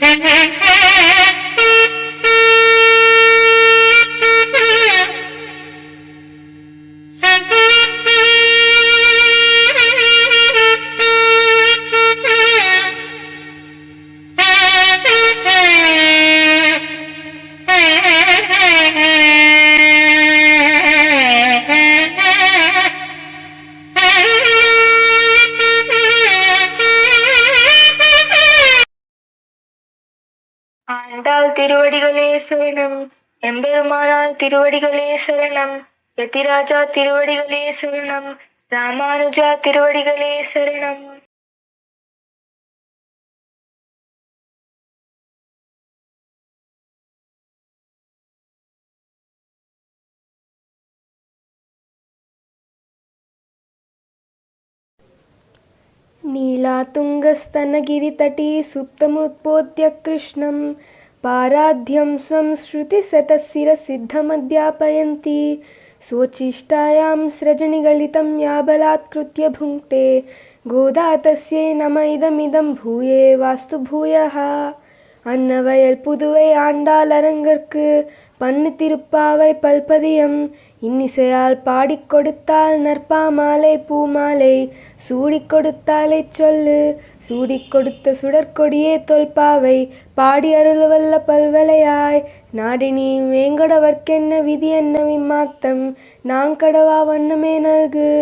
Hey, hey, hey! திருவடிகளே சரணம் எம்பெருமானார் திருவடிகளே சரணம் யதிராஜா திருவடிகளே சரணம் ராமானுஜா திருவடிகளே சரணம் नीलातुङ्गस्तनगिरितटी सुप्तमुत्पोत्य कृष्णं पाराध्यं स्वं श्रुतिशतसिरसिद्धमध्यापयन्ति स्वचिष्टायां सृजनिगलितं याबलात्कृत्य भुङ्क्ते। गोदा तस्यै नम इदमिदं भूये वास्तु भूयः अन्नवयल्पुदुवयाण्डालरङ्गर्क् பண்ணு திருப்பாவை பல்பதியம். இன்னிசையால் பாடிக் நற்பா மாலை பூமாலை. சூடிக் கொடுத்தாலை சொல்லு. சூடிக் கொடுத்த சுடற்கொடியே தொல்பாவை. பாடி அருளவல்ல பல்வலையாய் நாடினி வேங்கடவர்க்கென்ன விதி என்ன விம்மாத்தம். நாங்கடவா வண்ணமே நல்கு.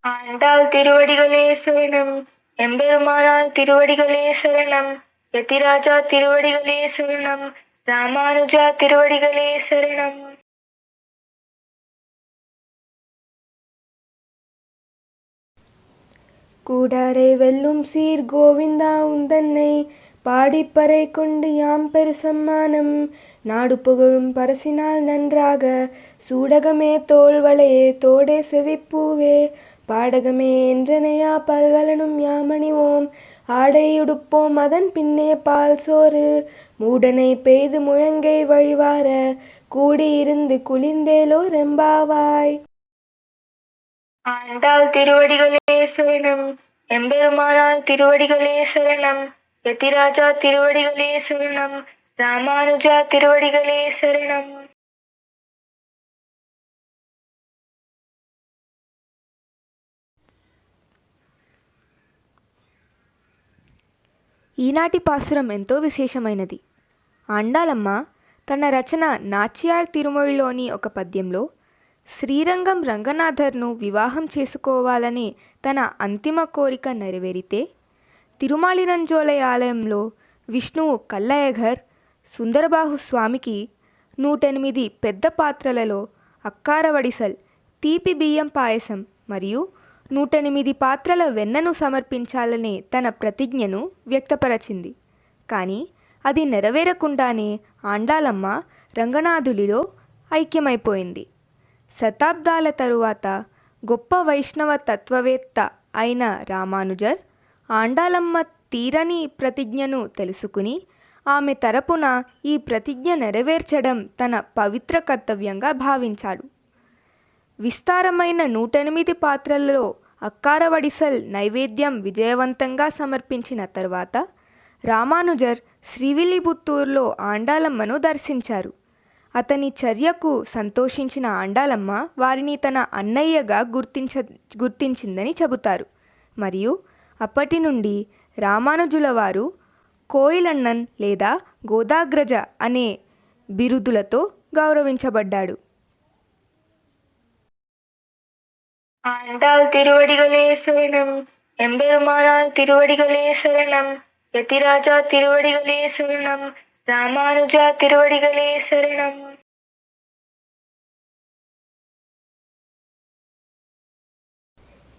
ஆண்டாள் திருவடிகளே சரணம். எம்பெருமானால் திருவடிகளே சரணம். யதிராஜா திருவடிகளே சரணம். ராமானுஜா திருவடிகளே சரணம். கூடாரை வெல்லும் சீர் கோவிந்தா உந்தன்னை பாடிப்பறை கொண்டு யாம் பெரு சம்மானம். நாடு புகழும் பரசினால் நன்றாக சூடகமே தோல்வளையே தோடே செவிப்பூவே. பாடகமே என்றனையா பல்கலனும் யாமணிவோம். ஆடையுடுப்போம் அதன் பின்னே பால் சோறு. மூடனை பெய்து முழங்கை வழிவார கூடியிருந்து குளிர்ந்தேலோ ரெம்பாவாய் ஆண்டாள் திருவடிகளே சரணம் எம்பெருமானால் திருவடிகளே சரணம் யதிராஜா திருவடிகளே சரணம் ராமானுஜா திருவடிகளே சரணம். ఈనాటి పాసురం ఎంతో విశేషమైనది. ఆండాలమ్మ తన రచన నాచియార్ తిరుమొయిలోని ఒక పద్యంలో శ్రీరంగం రంగనాథర్ను వివాహం చేసుకోవాలనే తన అంతిమ కోరిక నెరవేరితే తిరుమాలిరంజోలై ఆలయంలో విష్ణువు కల్లయఘర్ సుందరబాహు స్వామికి నూటెనిమిది పెద్ద పాత్రలలో అక్కారవడిసల్ తీపి బియ్యం పాయసం మరియు నూటెనిమిది పాత్రల వెన్నను సమర్పించాలనే తన ప్రతిజ్ఞను వ్యక్తపరచింది. కానీ అది నెరవేరకుండానే ఆండాలమ్మ రంగనాథులిలో ఐక్యమైపోయింది. శతాబ్దాల తరువాత గొప్ప వైష్ణవ తత్వవేత్త అయిన రామానుజర్ ఆండాలమ్మ తీరని ప్రతిజ్ఞను తెలుసుకుని ఆమె తరపున ఈ ప్రతిజ్ఞ నెరవేర్చడం తన పవిత్ర కర్తవ్యంగా భావించాడు. విస్తారమైన నూటెనిమిది పాత్రలలో అక్కారవడిసల్ నైవేద్యం విజయవంతంగా సమర్పించిన తర్వాత రామానుజర్ శ్రీవిలిపుత్తూరులో ఆండాలమ్మను దర్శించారు. అతని చర్యకు సంతోషించిన ఆండాలమ్మ వారిని తన అన్నయ్యగా గుర్తించ గుర్తించిందని చెబుతారు. మరియు అప్పటి నుండి రామానుజుల వారు కోయిలన్నన్ లేదా గోదాగ్రజ అనే బిరుదులతో గౌరవించబడ్డాడు. ஆண்டாள் திருவடிகளே சரணம் எம்பெருமானார் திருவடிகளே சரணம் யதிராஜா திருவடிகளே சரணம் ராமானுஜா திருவடிகளே சரணம்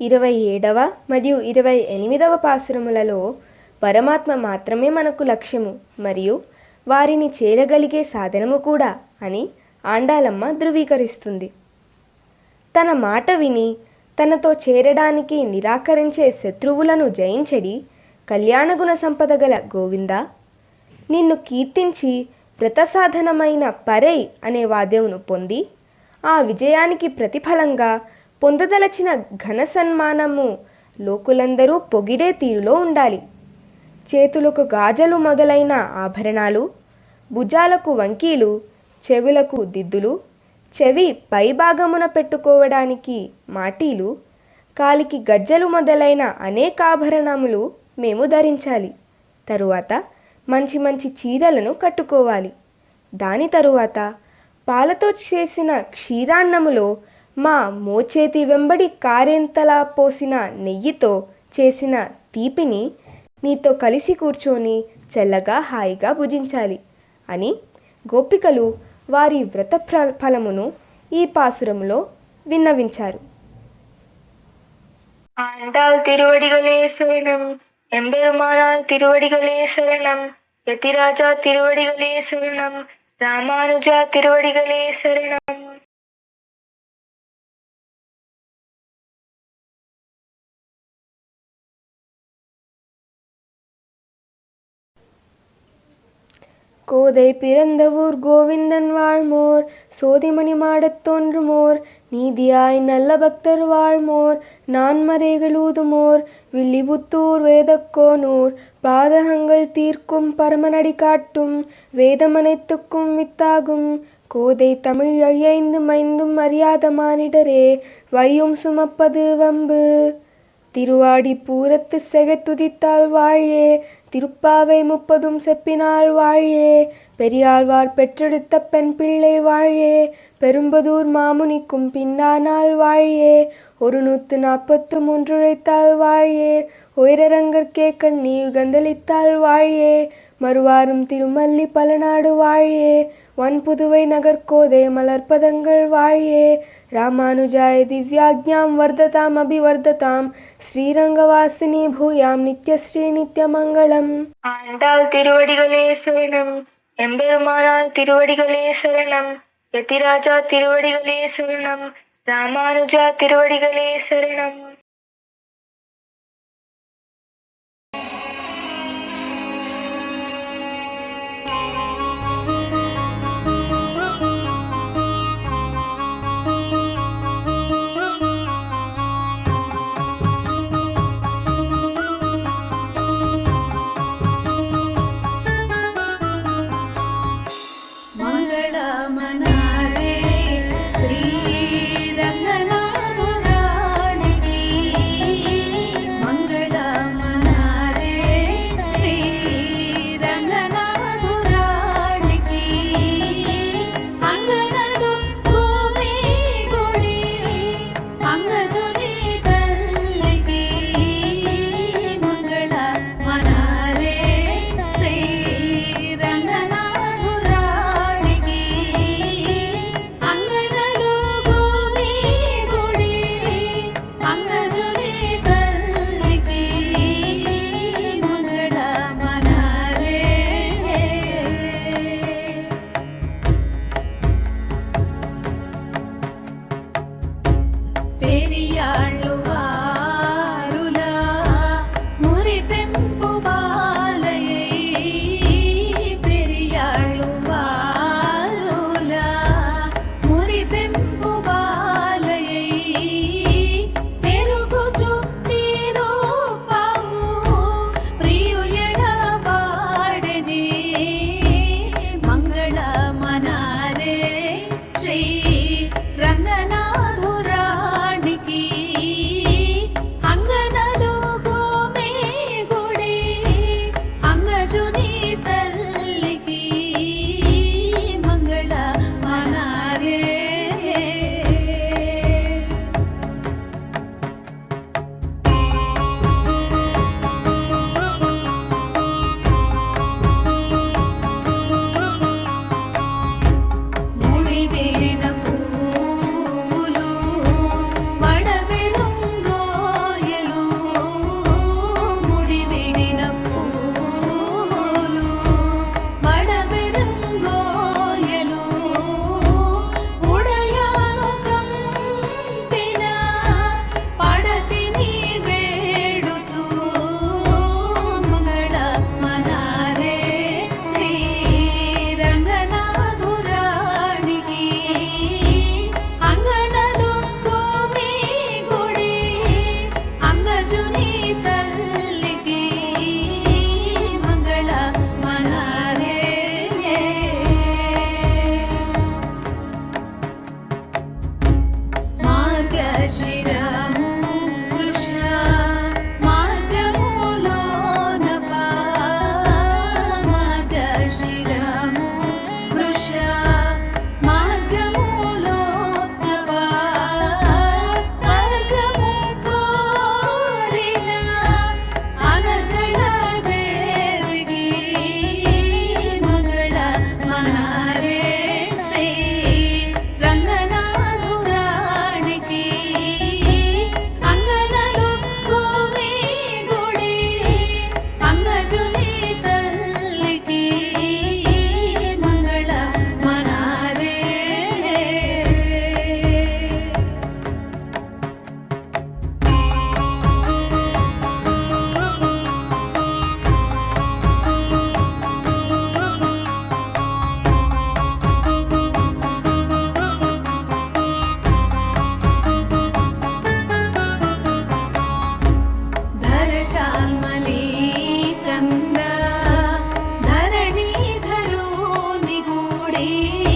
ఇరవై ఏడవ మరియు ఇరవై ఎనిమిదవ పాసురములలో పరమాత్మ మాత్రమే మనకు లక్ష్యము మరియు వారిని చేరగలిగే సాధనము కూడా అని ఆండాలమ్మ ధృవీకరిస్తుంది తన మాట విని తనతో చేరడానికి నిరాకరించే శత్రువులను జయించడి కళ్యాణగుణ సంపద గల గోవింద నిన్ను కీర్తించి వ్రతసాధనమైన పరై అనే వాద్యమును పొంది ఆ విజయానికి ప్రతిఫలంగా పొందదలచిన ఘన సన్మానము లోకులందరూ పొగిడే తీరులో ఉండాలి. చేతులకు గాజలు మొదలైన ఆభరణాలు భుజాలకు వంకీలు చెవులకు దిద్దులు చెవి పైభాగమున పెట్టుకోవడానికి మాటీలు కాలికి గజ్జలు మొదలైన అనేక ఆభరణములు మేము ధరించాలి. తరువాత మంచి మంచి చీరలను కట్టుకోవాలి. దాని తరువాత పాలతో చేసిన క్షీరాన్నములో మా మోచేతి వెంబడి కారెంతలా పోసిన నెయ్యితో చేసిన తీపిని నీతో కలిసి కూర్చొని చల్లగా హాయిగా భుజించాలి అని గోపికలు వారి వ్రత ప్ర- ఫలమును ఈ పాసురములో విన్నవించారు ஆண்டாள் திருவடிகளே சரணம் எம்பெருமானாள் திருவடிகளே சரணம் யதிராஜா திருவடிகளே சரணம் ராமானுஜா திருவடிகளே சரணம் கோதை பிறந்த ஊர் கோவிந்தன் வாழ்மோர் சோதிமணி மாடத் தோன்றுமோர் நீதியாய் நல்ல பக்தர் வாழ்மோர் நான்மறைகளூதுமோர் வில்லிபுத்தூர் வேதக்கோனூர் பாதகங்கள் தீர்க்கும் பரமனடி காட்டும் வேதமனைத்துக்கும் வித்தாகும் கோதை தமிழ் அழியைந்து மைந்தும் அறியாத மானிடரே வையும் சுமப்பது வம்பு. திருவாடி பூரத்து செகத்துதித்தால் வாழே திருப்பாவை முப்பதும் செப்பினாள் வாழியே பெரியாழ்வார் பெற்றெடுத்த பெண் பிள்ளை வாழியே பெரும்பதூர் மாமுனிக்கும் பின்னானால் வாழியே ஒரு நூத்து நாற்பத்து மூன்றுழைத்தால் வாழியே உயரரங்கற்கே கண்ணி யுகந்தளித்தால் வாழியே மறுவாரும் திருமல்லி பலநாடு வாழே வன்புதுவை நகர்கோதை மலர்பதங்கள் வாழே ராமானுஜாய திவ்யாஜ்ஞாம் வர்ததாம் அபிவர்ததாம் ஸ்ரீரங்கவாசினி பூயாம் நித்யஸ்ரீ நித்யமங்கலம் ஆண்டாள் திருவடிகளே சரணம் எம்பெருமானாள் திருவடிகளே சரணம் யதிராஜா திருவடிகளே சரணம் ராமானுஜா திருவடிகளே சரணம் sería. ी